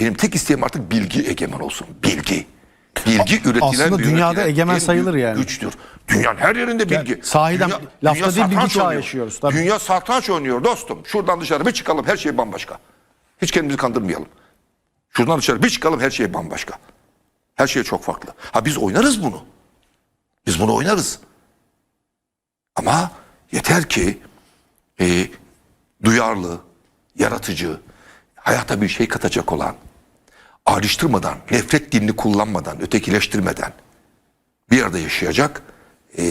Benim tek isteğim artık bilgi egemen olsun. Bilgi. Bilgi üretilen Aslında ve dünyada üretilen egemen en sayılır büyük yani. Güçtür. Dünyanın her yerinde Yani bilgi. sahiden lafta değil, bilgi çağı oynuyor. yaşıyoruz, tabii. Dünya satranç oynuyor dostum. Şuradan dışarı bir çıkalım her şey bambaşka. Hiç kendimizi kandırmayalım. Şuradan dışarı bir çıkalım her şey bambaşka. Her şey çok farklı. Ha biz oynarız bunu. Biz bunu oynarız. Ama yeter ki e, duyarlı, yaratıcı, hayata bir şey katacak olan, ayrıştırmadan, nefret dilini kullanmadan, ötekileştirmeden bir arada yaşayacak e,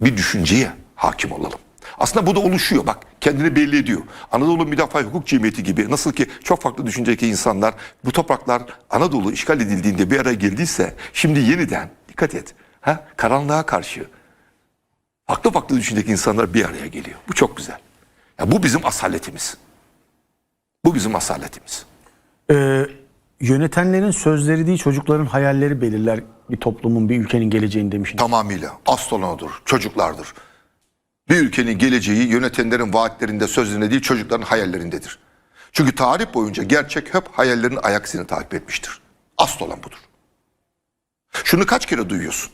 bir düşünceye hakim olalım. Aslında bu da oluşuyor bak kendini belli ediyor. Anadolu Müdafaa Hukuk Cemiyeti gibi nasıl ki çok farklı düşünecek insanlar bu topraklar Anadolu işgal edildiğinde bir araya geldiyse şimdi yeniden dikkat et ha, karanlığa karşı farklı farklı düşünecek insanlar bir araya geliyor. Bu çok güzel. Ya bu bizim asaletimiz. Bu bizim asaletimiz. Ee, yönetenlerin sözleri değil çocukların hayalleri belirler bir toplumun bir ülkenin geleceğini demişsiniz. tamamıyla astronodur, çocuklardır. Bir ülkenin geleceği yönetenlerin vaatlerinde, sözlerinde değil çocukların hayallerindedir. Çünkü tarih boyunca gerçek hep hayallerin ayak izini takip etmiştir. Asıl olan budur. Şunu kaç kere duyuyorsun?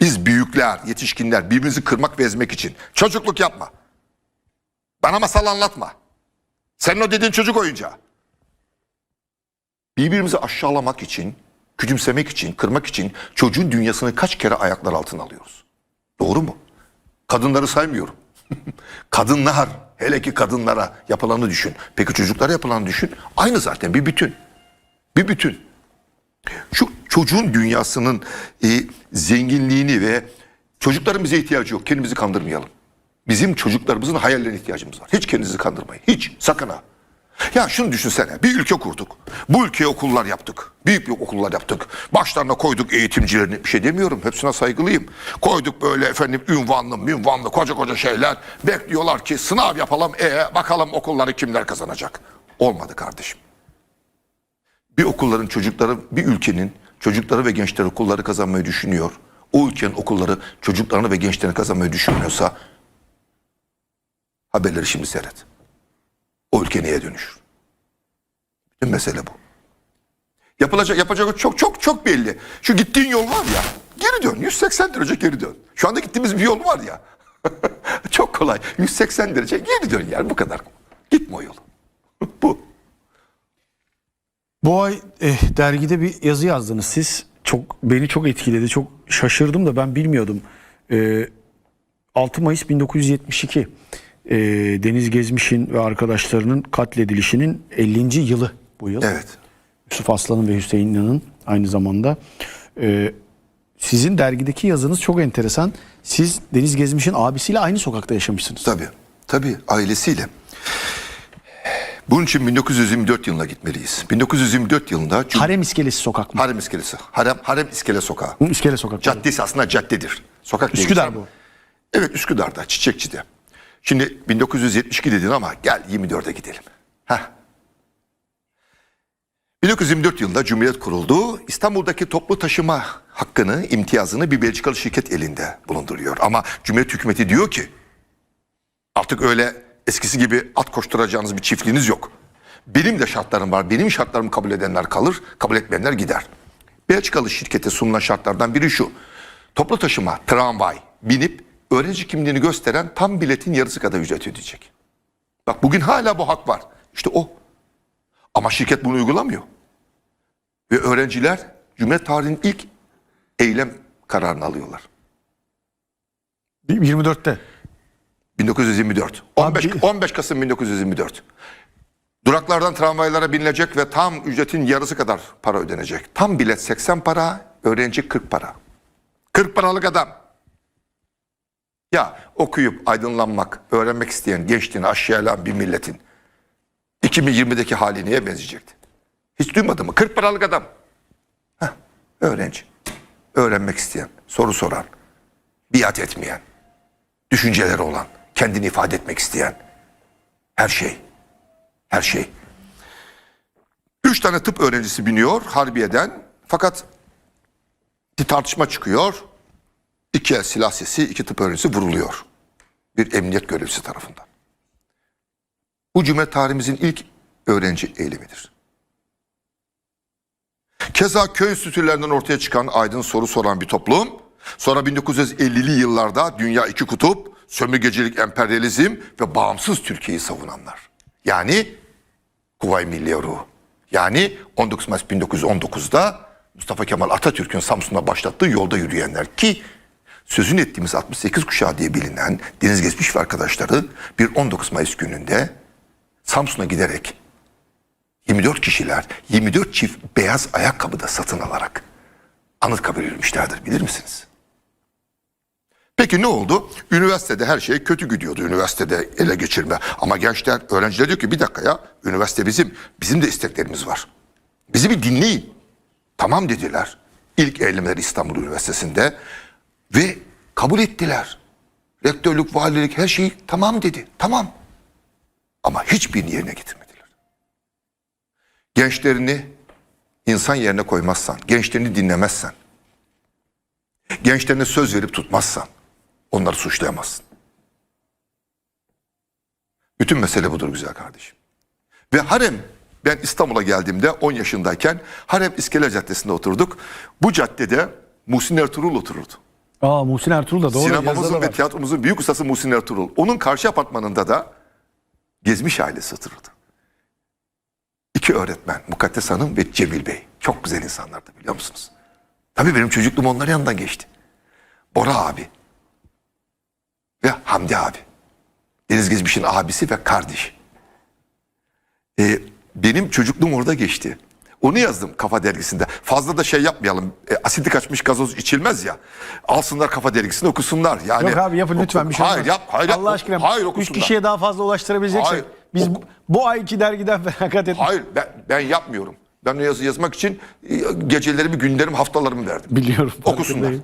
Biz büyükler, yetişkinler birbirimizi kırmak ve ezmek için çocukluk yapma. Bana masal anlatma. Senin o dediğin çocuk oyuncağı. Birbirimizi aşağılamak için, küçümsemek için, kırmak için çocuğun dünyasını kaç kere ayaklar altına alıyoruz. Doğru mu? Kadınları saymıyorum. Kadınlar, hele ki kadınlara yapılanı düşün. Peki çocuklara yapılanı düşün. Aynı zaten bir bütün. Bir bütün. Şu çocuğun dünyasının e, zenginliğini ve çocukların bize ihtiyacı yok. Kendimizi kandırmayalım. Bizim çocuklarımızın hayallerine ihtiyacımız var. Hiç kendinizi kandırmayın. Hiç. Sakın ha. Ya şunu düşünsene. Bir ülke kurduk. Bu ülkeye okullar yaptık. Büyük büyük okullar yaptık. Başlarına koyduk eğitimcilerini. Bir şey demiyorum. Hepsine saygılıyım. Koyduk böyle efendim ünvanlı münvanlı koca koca şeyler. Bekliyorlar ki sınav yapalım. E bakalım okulları kimler kazanacak. Olmadı kardeşim. Bir okulların çocukları, bir ülkenin çocukları ve gençleri okulları kazanmayı düşünüyor. O ülkenin okulları çocuklarını ve gençlerini kazanmayı düşünmüyorsa haberleri şimdi seyret. O ülke neye dönüşür? Bütün mesele bu. Yapılacak yapacak çok çok çok belli. Şu gittiğin yol var ya. Geri dön. 180 derece geri dön. Şu anda gittiğimiz bir yol var ya. çok kolay. 180 derece geri dön yani bu kadar. Gitme o yolu. bu. Bu ay eh, dergide bir yazı yazdınız siz. Çok beni çok etkiledi. Çok şaşırdım da ben bilmiyordum. Ee, 6 Mayıs 1972 ee, Deniz Gezmiş'in ve arkadaşlarının katledilişinin 50. yılı bu yıl. Evet. Yusuf Aslan'ın ve Hüseyin İnan'ın aynı zamanda. Ee, sizin dergideki yazınız çok enteresan. Siz Deniz Gezmiş'in abisiyle aynı sokakta yaşamışsınız. Tabii. Tabii ailesiyle. Bunun için 1924 yılına gitmeliyiz. 1924 yılında Cum- Harem İskelesi sokak mı? Harem iskelesi. Harem, Harem iskele sokağı. Hı, İskele sokak. Caddesi aslında caddedir. Sokak değil. Üsküdar bu. Evet Üsküdar'da, Çiçekçi'de. Şimdi 1972 dedin ama gel 24'e gidelim. Heh. 1924 yılında Cumhuriyet kuruldu. İstanbul'daki toplu taşıma hakkını, imtiyazını bir Belçikalı şirket elinde bulunduruyor. Ama Cumhuriyet hükümeti diyor ki artık öyle eskisi gibi at koşturacağınız bir çiftliğiniz yok. Benim de şartlarım var. Benim şartlarımı kabul edenler kalır, kabul etmeyenler gider. Belçikalı şirkete sunulan şartlardan biri şu. Toplu taşıma, tramvay binip öğrenci kimliğini gösteren tam biletin yarısı kadar ücret ödeyecek. Bak bugün hala bu hak var. İşte o. Ama şirket bunu uygulamıyor. Ve öğrenciler Cumhuriyet tarihinin ilk eylem kararını alıyorlar. 24'te. 1924. 15, Abi- 15 Kasım 1924. Duraklardan tramvaylara binilecek ve tam ücretin yarısı kadar para ödenecek. Tam bilet 80 para, öğrenci 40 para. 40 paralık adam. Ya okuyup aydınlanmak, öğrenmek isteyen gençliğini aşağılayan bir milletin 2020'deki hali neye benzeyecekti? Hiç duymadın mı? 40 paralık adam. Heh, öğrenci. Öğrenmek isteyen, soru soran, biat etmeyen, düşünceleri olan, kendini ifade etmek isteyen her şey. Her şey. Üç tane tıp öğrencisi biniyor Harbiye'den. Fakat bir tartışma çıkıyor. İki silah sesi, iki tıp öğrencisi vuruluyor. Bir emniyet görevlisi tarafından. Bu Cumhuriyet tarihimizin ilk öğrenci eylemidir. Keza köy enstitülerinden ortaya çıkan aydın soru soran bir toplum. Sonra 1950'li yıllarda dünya iki kutup, sömürgecilik, emperyalizm ve bağımsız Türkiye'yi savunanlar. Yani Kuvayi Milliye Ruhu. Yani 19 Mayıs 1919'da Mustafa Kemal Atatürk'ün Samsun'da başlattığı yolda yürüyenler ki sözün ettiğimiz 68 kuşağı diye bilinen Deniz Geçmiş ve arkadaşları bir 19 Mayıs gününde Samsun'a giderek 24 kişiler 24 çift beyaz ayakkabı da satın alarak Anıtkabir'e yürümüşlerdir bilir misiniz? Peki ne oldu? Üniversitede her şey kötü gidiyordu. Üniversitede ele geçirme. Ama gençler, öğrenciler diyor ki bir dakika ya üniversite bizim. Bizim de isteklerimiz var. Bizi bir dinleyin. Tamam dediler. İlk eylemler İstanbul Üniversitesi'nde ve kabul ettiler. Rektörlük, valilik her şey tamam dedi. Tamam. Ama hiçbirini yerine getirmediler. Gençlerini insan yerine koymazsan, gençlerini dinlemezsen, gençlerine söz verip tutmazsan onları suçlayamazsın. Bütün mesele budur güzel kardeşim. Ve harem ben İstanbul'a geldiğimde 10 yaşındayken Harem İskele Caddesi'nde oturduk. Bu caddede Muhsin Ertuğrul otururdu. Aa Muhsin Ertuğrul da doğru. Sinemamızın ve tiyatromuzun büyük ustası Muhsin Ertuğrul. Onun karşı apartmanında da Gezmiş ailesi otururdu. İki öğretmen Mukaddes Hanım ve Cemil Bey. Çok güzel insanlardı biliyor musunuz? Tabii benim çocukluğum onların yanından geçti. Bora abi ve Hamdi abi. Deniz Gezmiş'in abisi ve kardeşi. Ee, benim çocukluğum orada geçti. Onu yazdım Kafa Dergisi'nde. Fazla da şey yapmayalım. E, asidi kaçmış gazoz içilmez ya. Alsınlar Kafa Dergisi'ni okusunlar. Yani, Yok abi yapın lütfen bir şey Hayır yap. Hayır yap. Allah aşkına Hayır üç okusunlar. kişiye daha fazla ulaştırabileceksek Hayır, biz bu, bu ayki dergiden feragat et. Hayır ben, ben yapmıyorum. Ben yazı yazmak için e, gecelerimi, günlerimi, haftalarımı verdim. Biliyorum, Okusunlar.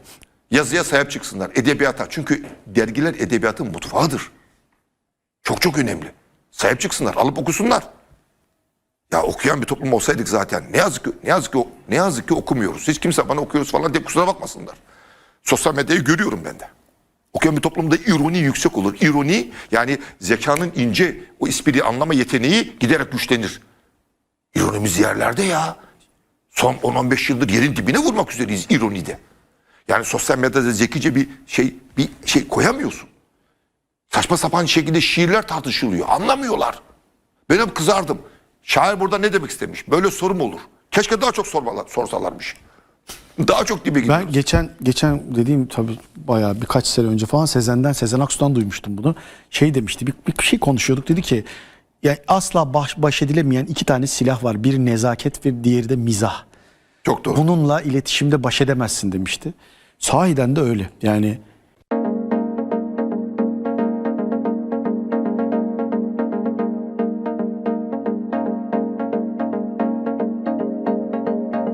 Yazıya sahip çıksınlar. Edebiyata. Çünkü dergiler edebiyatın mutfağıdır. Çok çok önemli. Sahip çıksınlar, alıp okusunlar. Ya okuyan bir toplum olsaydık zaten ne yazık ki ne yazık ki ne yazık ki okumuyoruz. Hiç kimse bana okuyoruz falan diye kusura bakmasınlar. Sosyal medyayı görüyorum ben de. Okuyan bir toplumda ironi yüksek olur. İroni yani zekanın ince o espriyi anlama yeteneği giderek güçlenir. İronimiz yerlerde ya. Son 10-15 yıldır yerin dibine vurmak üzereyiz ironide. Yani sosyal medyada zekice bir şey bir şey koyamıyorsun. Saçma sapan şekilde şiirler tartışılıyor. Anlamıyorlar. Ben hep kızardım. Şair burada ne demek istemiş? Böyle soru mu olur? Keşke daha çok sormalar, sorsalarmış. Daha çok dibe gidiyoruz. Ben geçen geçen dediğim tabii bayağı birkaç sene önce falan Sezen'den Sezen Aksu'dan duymuştum bunu. Şey demişti bir, bir şey konuşuyorduk dedi ki yani asla baş, baş edilemeyen iki tane silah var. Bir nezaket ve diğeri de mizah. Çok doğru. Bununla iletişimde baş edemezsin demişti. Sahiden de öyle. Yani